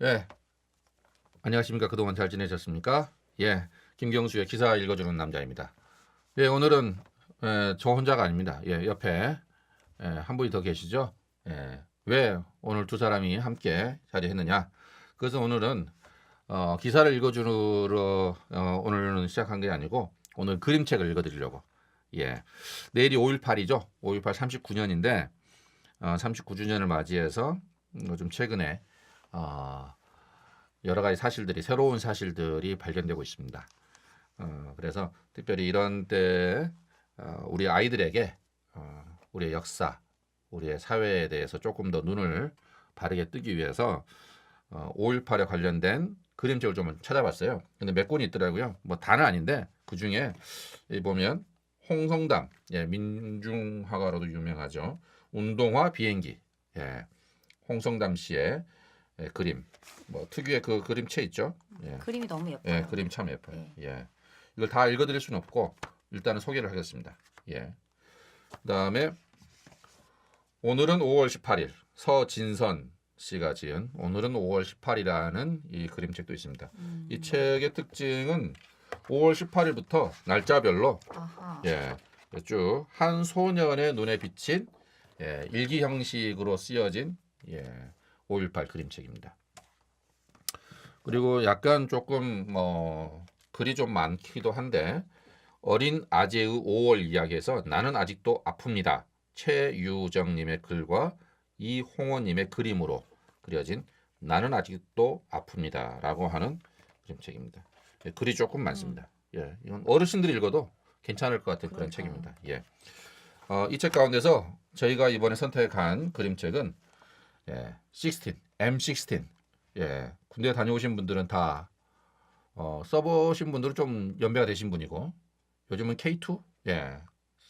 예. 안녕하십니까. 그동안 잘 지내셨습니까? 예. 김경수의 기사 읽어주는 남자입니다. 예, 오늘은 예, 저 혼자가 아닙니다. 예, 옆에 예, 한 분이 더 계시죠? 예. 왜 오늘 두 사람이 함께 자리했느냐? 그래서 오늘은 어, 기사를 읽어주러 어, 오늘은 시작한 게 아니고 오늘 그림책을 읽어드리려고. 예. 내일이 5.18이죠. 5.18 39년인데 어, 39주년을 맞이해서 음, 좀 최근에 어, 여러 가지 사실들이 새로운 사실들이 발견되고 있습니다. 어, 그래서 특별히 이런 때 어, 우리 아이들에게 어, 우리의 역사, 우리의 사회에 대해서 조금 더 눈을 바르게 뜨기 위해서 어, 5.18에 관련된 그림책을 좀 찾아봤어요. 근데 몇 권이 있더라고요. 뭐 다는 아닌데 그 중에 이 보면 홍성담, 예, 민중화가로도 유명하죠. 운동화 비행기, 예, 홍성담 씨의 예, 그림, 뭐 특유의 그 그림체 있죠. 예, 그림이 너무 예뻐요. 예, 그림 참 예뻐요. 네. 예, 이걸 다 읽어드릴 수는 없고 일단은 소개를 하겠습니다. 예, 그다음에 오늘은 5월 18일 서진선 씨가 지은 오늘은 5월 18이라는 이 그림책도 있습니다. 음. 이 책의 특징은 5월 18일부터 날짜별로 아하. 예, 쭉 한 소년의 눈에 비친 예, 일기 형식으로 쓰여진 예, 5.18 그림책입니다. 그리고 약간 조금 뭐 글이 좀 많기도 한데 어린 아재의 5월 이야기에서 나는 아직도 아픕니다. 최유정님의 글과 이홍원님의 그림으로 그려진 나는 아직도 아픕니다라고 하는 그림책입니다. 예, 글이 조금 많습니다. 예, 이건 어르신들이 읽어도 괜찮을 것 같은 그런 그러니까요. 책입니다. 예. 어, 이 책 가운데서 저희가 이번에 선택한 그림책은 예, 16, M16. 예, 군대 다녀오신 분들은 다 어, 써보신 분들은 좀 연배가 되신 분이고 요즘은 K2, 예,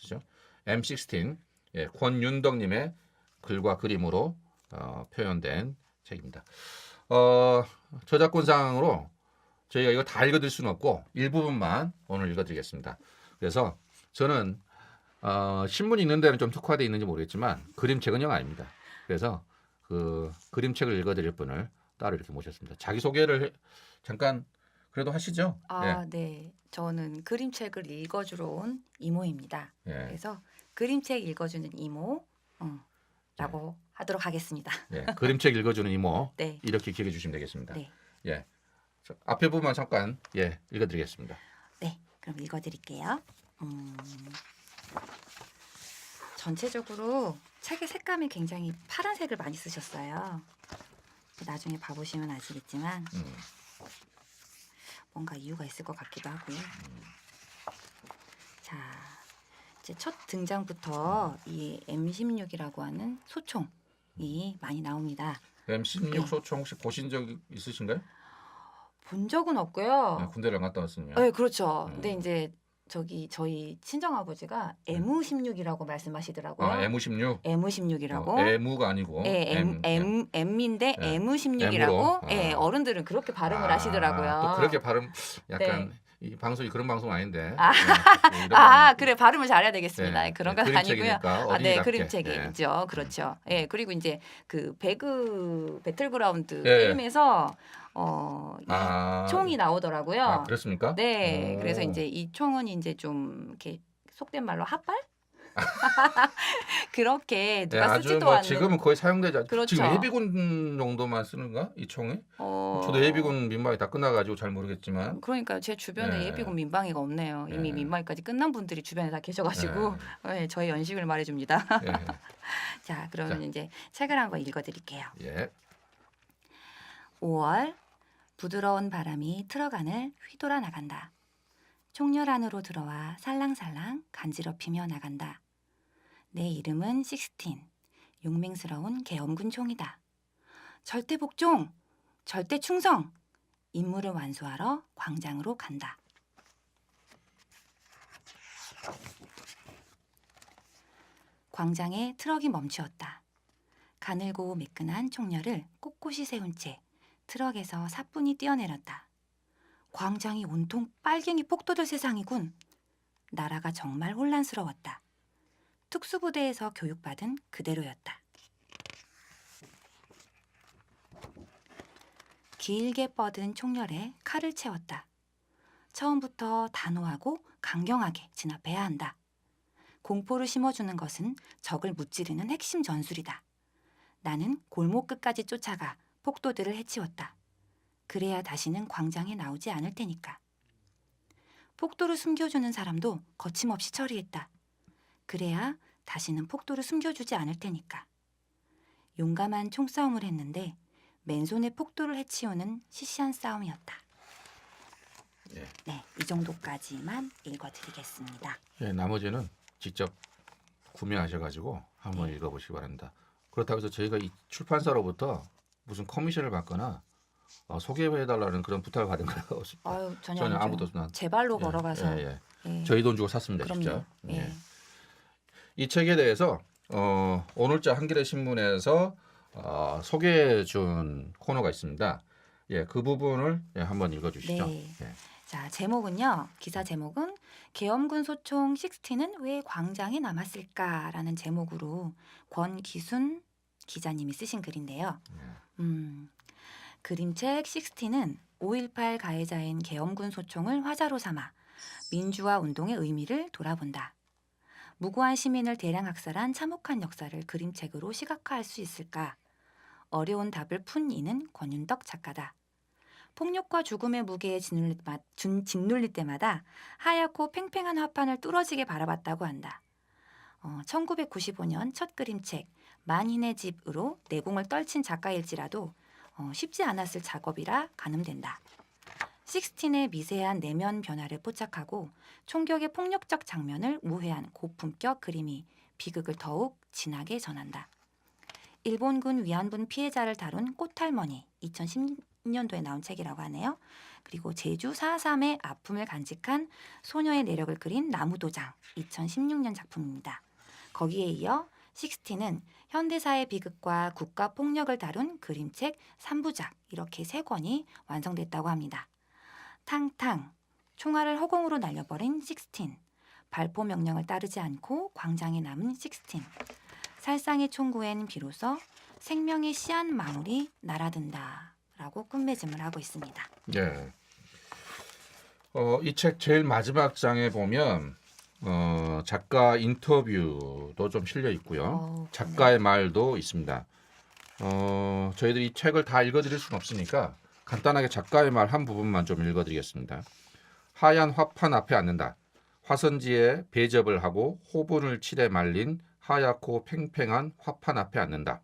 그죠? M16, 예, 권윤덕님의 글과 그림으로 어, 표현된 책입니다. 어, 저작권상으로 저희가 이거 다 읽어드릴 수는 없고 일부분만 오늘 읽어드리겠습니다. 그래서 저는 어, 신문 읽는 데는 좀 특화되어 있는지 모르겠지만 그림책은 영 아닙니다. 그래서 그 그림책을 읽어드릴 분을 따로 이렇게 모셨습니다. 자기 소개를 해- 잠깐 그래도 하시죠. 아, 네. 저는 그림책을 읽어주러 온 이모입니다. 예, 예, 그래서 그림책 읽어주는 이모, 어, 라고 하도록 하겠습니다. 예. 그림책 읽어주는 이모 네. 이렇게 기억해 주시면 되겠습니다. 네. 예, 자, 앞에 부분만 잠깐 예 읽어드리겠습니다. 네. 그럼 읽어드릴게요. 음, 전체적으로 책의 색감이 굉장히 파란색을 많이 쓰셨어요. 나중에 봐보시면 아시겠지만 음, 뭔가 이유가 있을 것 같기도 하고요. 자, 이제 첫 등장부터 이 M16이라고 하는 소총이 많이 나옵니다. M16 네. 소총 혹시 보신 적 있으신가요? 본 적은 네, 없고요. 군대를 안 갔다 왔으면. 네, 그렇죠. 음. 근데 이제 저기 저희 친정 아버지가 M16이라고 말씀하시더라고요. 아, M16. M16이라고. 어, M가 아니고. 예, M, M, M인데 예. M16이라고 M으로? 예, 아. 어른들은 그렇게 발음을 아, 하시더라고요. 또 그렇게 발음 약간 이 방송이 그런 방송 아닌데. 아. 네, 이런 아. 그래 발음을 잘해야 되겠습니다. 네, 그런 네, 건 아니고요. 아, 네. 그림책이죠. 그렇죠. 예, 그리고 이제 그 배그 배틀그라운드 예. 게임에서 어, 이 아, 총이 나오더라고요. 아, 그렇습니까? 네, 오. 그래서 이제 이 총은 이제 좀 이렇게 속된 말로 핫발? 그렇게 네, 누가 아주 쓰지도 뭐 않는. 지금은 거의 사용되지 않죠. 그렇죠. 지금 예비군 정도만 쓰는가 이 총이? 어, 저도 예비군 민방위 다 끝나가지고 잘 모르겠지만. 그러니까 제 주변에 네. 예비군 민방위가 없네요. 이미 네. 민방위까지 끝난 분들이 주변에 다 계셔가지고 네, 저희 연식을 말해줍니다. 예, 자, 그러면 이제 책을 한 권 읽어드릴게요. 예. 5월 부드러운 바람이 안을 휘돌아 나간다. 총열 안으로 들어와 살랑살랑 간지럽히며 나간다. 내 이름은 식스틴. 용맹스러운 계엄군 총이다. 절대 복종, 절대 충성. 임무를 완수하러 광장으로 간다. 광장에 트럭이 멈추었다. 가늘고 매끈한 총열을 꼿꼿이 세운 채 트럭에서 사뿐히 뛰어내렸다. 광장이 온통 빨갱이 폭도들 세상이군. 나라가 정말 혼란스러웠다. 특수부대에서 교육받은 그대로였다. 길게 뻗은 총열에 칼을 채웠다. 처음부터 단호하고 강경하게 진압해야 한다. 공포를 심어주는 것은 적을 무찌르는 핵심 전술이다. 나는 골목 끝까지 쫓아가 폭도들을 해치웠다. 그래야 다시는 광장에 나오지 않을 테니까. 폭도를 숨겨주는 사람도 거침없이 처리했다. 그래야 다시는 폭도를 숨겨주지 않을 테니까. 용감한 총싸움을 했는데 맨손에 폭도를 해치우는 시시한 싸움이었다. 예. 네, 이 정도까지만 읽어드리겠습니다. 예, 나머지는 직접 구매하셔가지고 한번 네. 읽어보시기 바랍니다. 그렇다고 해서 저희가 이 출판사로부터 무슨 커미션을 받거나 어, 소개해달라는 그런 부탁을 받은 거 없습니다. 아유 전혀, 전혀. 아무도 없나. 제 발로 예, 걸어가서 예, 예. 예. 저희 돈 주고 샀습니다, 그럼요. 진짜. 예. 예. 이 책에 대해서 어, 오늘자 한겨레 신문에서 어, 소개해 준 코너가 있습니다. 예, 그 부분을 예, 한번 읽어 주시죠. 네. 예. 자 제목은요. 기사 제목은 계엄군 소총 60는 왜 광장에 남았을까라는 제목으로 권기순 기자님이 쓰신 글인데요. 음, 그림책 60는 5.18 가해자인 계엄군 소총을 화자로 삼아 민주화 운동의 의미를 돌아본다. 무고한 시민을 대량 학살한 참혹한 역사를 그림책으로 시각화할 수 있을까? 어려운 답을 푼 이는 권윤덕 작가다. 폭력과 죽음의 무게에 짓눌릴, 때마다 하얗고 팽팽한 화판을 뚫어지게 바라봤다고 한다. 어, 1995년 첫 그림책 만인의 집으로 내공을 떨친 작가일지라도 어, 쉽지 않았을 작업이라 가늠된다. 식스틴의 미세한 내면 변화를 포착하고 총격의 폭력적 장면을 우회한 고품격 그림이 비극을 더욱 진하게 전한다. 일본군 위안분 피해자를 다룬 꽃할머니 2010년도에 나온 책이라고 하네요. 그리고 제주 4.3의 아픔을 간직한 소녀의 내력을 그린 나무도장 2016년 작품입니다. 거기에 이어 식스틴은 현대사의 비극과 국가 폭력을 다룬 그림책 3부작 이렇게 세 권이 완성됐다고 합니다. 탕탕 총알을 허공으로 날려버린 식스틴 발포 명령을 따르지 않고 광장에 남은 식스틴 살상의 총구엔 비로소 생명의 씨앗 망울이 날아든다라고 끝맺음을 하고 있습니다. 예. 어, 이 책 제일 마지막 장에 보면 어, 작가 인터뷰도 좀 실려 있고요. 어우, 작가의 말도 있습니다. 어, 저희들이 이 책을 다 읽어드릴 수는 없으니까 간단하게 작가의 말 한 부분만 좀 읽어드리겠습니다. 하얀 화판 앞에 앉는다. 화선지에 배접을 하고 호분을 칠해 말린 하얗고 팽팽한 화판 앞에 앉는다.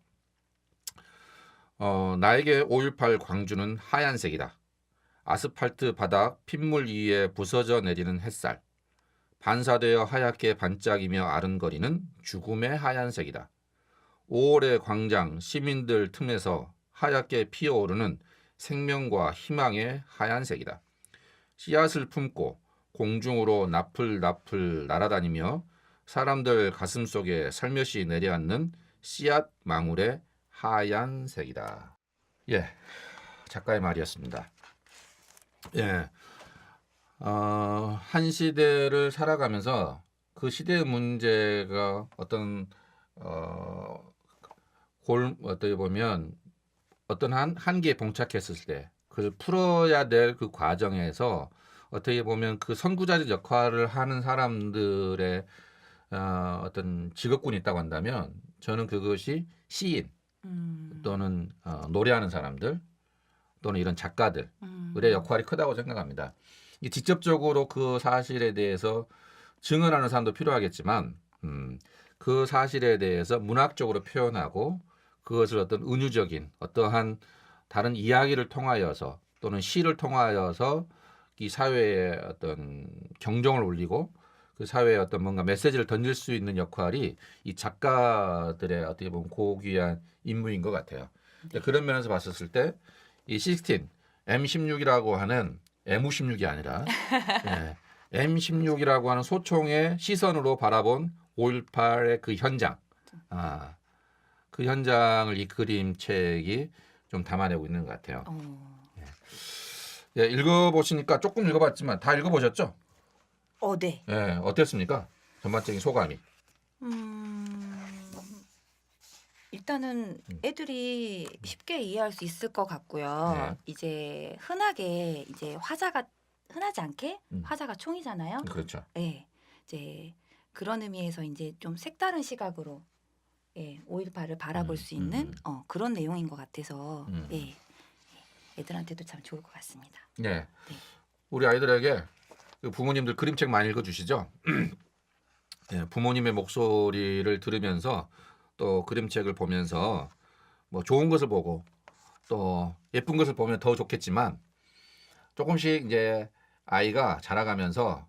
어, 나에게 5.18 광주는 하얀색이다. 아스팔트 바닥 핏물 위에 부서져 내리는 햇살. 반사되어 하얗게 반짝이며 아른거리는 죽음의 하얀색이다. 5월의 광장 시민들 틈에서 하얗게 피어오르는 생명과 희망의 하얀색이다. 씨앗을 품고 공중으로 나풀나풀 날아다니며 사람들 가슴 속에 살며시 내려앉는 씨앗 망울의 하얀색이다. 예, 작가의 말이었습니다. 예, 어, 한 시대를 살아가면서 그 시대의 문제가 어떤 어, 골 어떻게 보면 어떤 한 한계에 봉착했을 때 그걸 풀어야 될 그 과정에서 어떻게 보면 그 선구자적 역할을 하는 사람들의 어, 어떤 직업군이 있다고 한다면 저는 그것이 시인 음, 또는 어, 노래하는 사람들 또는 이런 작가들 음, 의 역할이 크다고 생각합니다. 이 직접적으로 그 사실에 대해서 증언하는 사람도 필요하겠지만 음, 그 사실에 대해서 문학적으로 표현하고 그것을 어떤 은유적인 어떠한 다른 이야기를 통하여서 또는 시를 통하여서 이 사회에 어떤 경종을 울리고 그 사회에 어떤 뭔가 메시지를 던질 수 있는 역할이 이 작가들의 어떻게 보면 고귀한 임무인 것 같아요. 근데 그런 면에서 봤었을 때이16 M16이라고 하는 M16이 아니라 예, M16이라고 하는 소총의 시선으로 바라본 5.18의 그 현장, 아, 그 현장을 이 그림책이 좀 담아내고 있는 것 같아요. 어, 예, 읽어보시니까 조금 읽어봤지만 다 읽어보셨죠? 어, 네. 예, 어땠습니까? 전반적인 소감이. 음, 일- 일단은 음. 애들이 쉽게 이해할 수 있을 것 같고요. 네. 이제 흔하게 이제 화자가 흔하지 않게 음. 화자가 총이잖아요. 그렇죠. 네, 이제 그런 의미에서 이제 좀 색다른 시각으로 예, 5.18을 바라볼 음, 수 있는 음. 어, 그런 내용인 것 같아서 음. 예, 예, 애들한테도 참 좋을 것 같습니다. 네. 네. 우리 아이들에게 그 부모님들 그림책 많이 읽어주시죠. 예, 부모님의 목소리를 들으면서 또 그림책을 보면서 뭐 좋은 것을 보고 또 예쁜 것을 보면 더 좋겠지만 조금씩 이제 아이가 자라가면서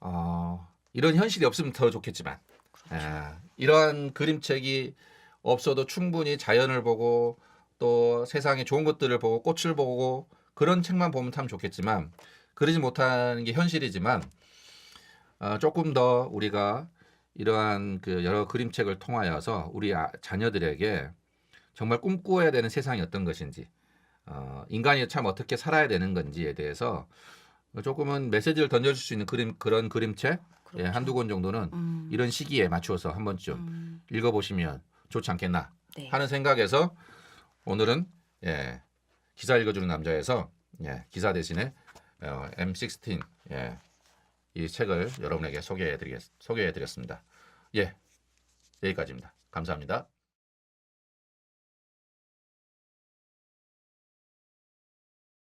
어, 이런 현실이 없으면 더 좋겠지만 예, 이러한 그림책이 없어도 충분히 자연을 보고 또 세상의 좋은 것들을 보고 꽃을 보고 그런 책만 보면 참 좋겠지만 그러지 못하는 게 현실이지만 어, 조금 더 우리가 이러한 그 여러 그림책을 통하여서 우리 아, 자녀들에게 정말 꿈꾸어야 되는 세상이 어떤 것인지 어, 인간이 참 어떻게 살아야 되는 건지에 대해서 조금은 메시지를 던져줄 수 있는 그림 그런 그림책 예. 한두 권 정도는 음, 이런 시기에 맞추어서 한 번쯤 음, 읽어보시면 좋지 않겠나 네. 하는 생각에서 오늘은 예, 기사 읽어주는 남자에서 예, 기사 대신에 어, M16 예, 이 책을 여러분에게 소개해드리겠, 소개해드렸습니다. 예, 여기까지입니다. 감사합니다.